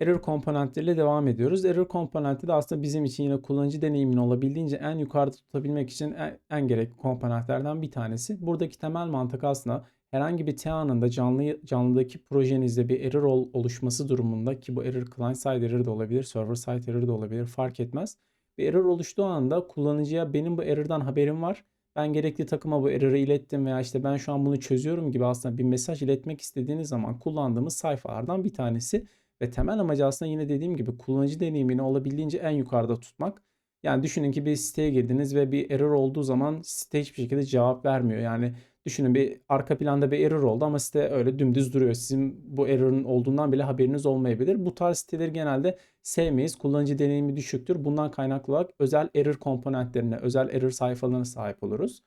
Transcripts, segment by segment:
error komponentleriyle devam ediyoruz. Error komponenti de aslında bizim için yine kullanıcı deneyimini olabildiğince en yukarıda tutabilmek için en, en gerekli komponentlerden bir tanesi. Buradaki temel mantık aslında herhangi bir T anında canlı canlıdaki projenizde bir error ol, oluşması durumunda ki bu error client side error da olabilir, server side error da olabilir fark etmez. Bir error oluştuğu anda kullanıcıya benim bu error'dan haberim var. Ben gerekli takıma bu error'ı ilettim veya işte ben şu an bunu çözüyorum gibi aslında bir mesaj iletmek istediğiniz zaman kullandığımız sayfalardan bir tanesi. Ve temel amacı aslında yine dediğim gibi kullanıcı deneyimini olabildiğince en yukarıda tutmak. Yani düşünün ki bir siteye girdiniz ve bir error olduğu zaman site hiçbir şekilde cevap vermiyor. Yani düşünün bir arka planda bir error oldu ama site öyle dümdüz duruyor. Sizin bu error'ın olduğundan bile haberiniz olmayabilir. Bu tarz siteleri genelde sevmeyiz. Kullanıcı deneyimi düşüktür. Bundan kaynaklı olarak özel error komponentlerine, özel error sayfalarına sahip oluruz.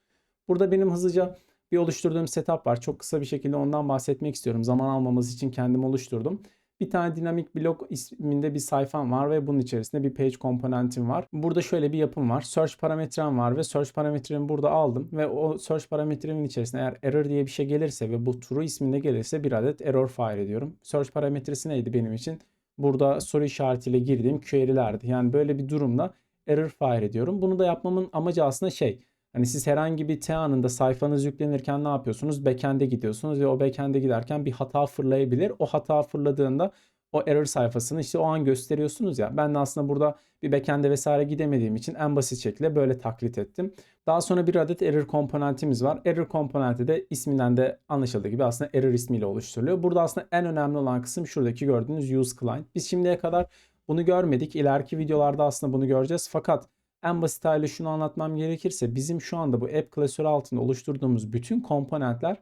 Burada benim hızlıca bir oluşturduğum setup var. Çok kısa bir şekilde ondan bahsetmek istiyorum. Zaman almamız için kendim oluşturdum. Bir tane dinamik blok isminde bir sayfam var ve bunun içerisinde bir page komponentim var. Burada şöyle bir yapım var. Search parametrem var ve search parametremi burada aldım ve o search parametremin içerisinde eğer error diye bir şey gelirse ve bu true isminde gelirse bir adet error fire ediyorum. Search parametresi neydi benim için? Burada soru işaretiyle girdiğim query'lerdi. Yani böyle bir durumda error fire ediyorum. Bunu da yapmamın amacı aslında şey Hani siz herhangi bir T anında sayfanız yüklenirken ne yapıyorsunuz? Backend'e gidiyorsunuz ve o backend'e giderken bir hata fırlayabilir. O hata fırladığında o error sayfasını işte o an gösteriyorsunuz ya. Ben de aslında burada bir backend'e vesaire gidemediğim için en basit şekilde böyle taklit ettim. Daha sonra bir adet error komponentimiz var. Error komponenti de isminden de anlaşıldığı gibi aslında error ismiyle oluşturuluyor. Burada aslında en önemli olan kısım şuradaki gördüğünüz use client. Biz şimdiye kadar bunu görmedik. İleriki videolarda aslında bunu göreceğiz. Fakat en basit haliyle şunu anlatmam gerekirse bizim şu anda bu app klasörü altında oluşturduğumuz bütün komponentler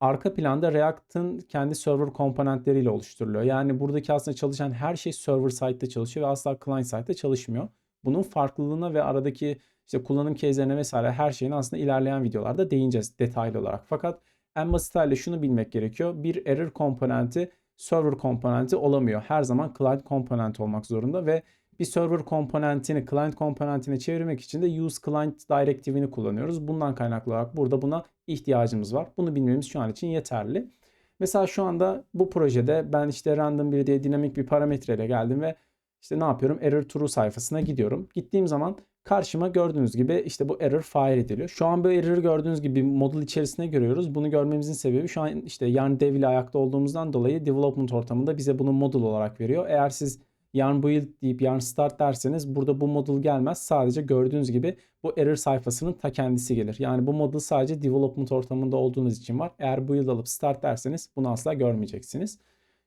arka planda React'ın kendi server komponentleriyle oluşturuluyor. Yani buradaki aslında çalışan her şey server side'de çalışıyor ve asla client side'de çalışmıyor. Bunun farklılığına ve aradaki işte kullanım case'lerine vesaire her şeyin aslında ilerleyen videolarda değineceğiz detaylı olarak. Fakat en basit haliyle şunu bilmek gerekiyor. Bir error komponenti server komponenti olamıyor. Her zaman client komponenti olmak zorunda ve bir server komponentini client komponentine çevirmek için de use client directive'ini kullanıyoruz. Bundan kaynaklı olarak burada buna ihtiyacımız var. Bunu bilmemiz şu an için yeterli. Mesela şu anda bu projede ben işte random bir diye dinamik bir parametreyle geldim ve işte ne yapıyorum? Error true sayfasına gidiyorum. Gittiğim zaman karşıma gördüğünüz gibi işte bu error fire ediliyor. Şu an bu error gördüğünüz gibi model içerisinde görüyoruz. Bunu görmemizin sebebi şu an işte yarn dev ile ayakta olduğumuzdan dolayı development ortamında bize bunu model olarak veriyor. Eğer siz yarn build deyip yarn start derseniz burada bu model gelmez. Sadece gördüğünüz gibi bu error sayfasının ta kendisi gelir. Yani bu model sadece development ortamında olduğunuz için var. Eğer build alıp start derseniz bunu asla görmeyeceksiniz.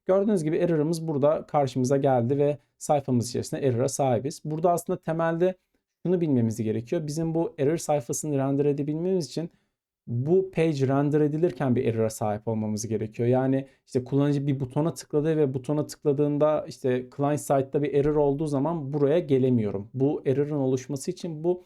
Gördüğünüz gibi error'ımız burada karşımıza geldi ve sayfamız içerisinde error'a sahibiz. Burada aslında temelde şunu bilmemiz gerekiyor. Bizim bu error sayfasını render edebilmemiz için bu page render edilirken bir error'a sahip olmamız gerekiyor. Yani işte kullanıcı bir butona tıkladı ve butona tıkladığında işte client side'da bir error olduğu zaman buraya gelemiyorum. Bu error'ın oluşması için bu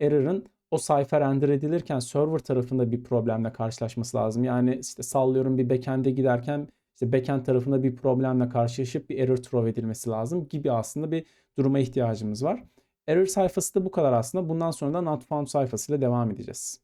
error'ın o sayfa render edilirken server tarafında bir problemle karşılaşması lazım. Yani işte sallıyorum bir backend'e giderken işte backend tarafında bir problemle karşılaşıp bir error throw edilmesi lazım gibi aslında bir duruma ihtiyacımız var. Error sayfası da bu kadar aslında. Bundan sonra da not found sayfasıyla devam edeceğiz.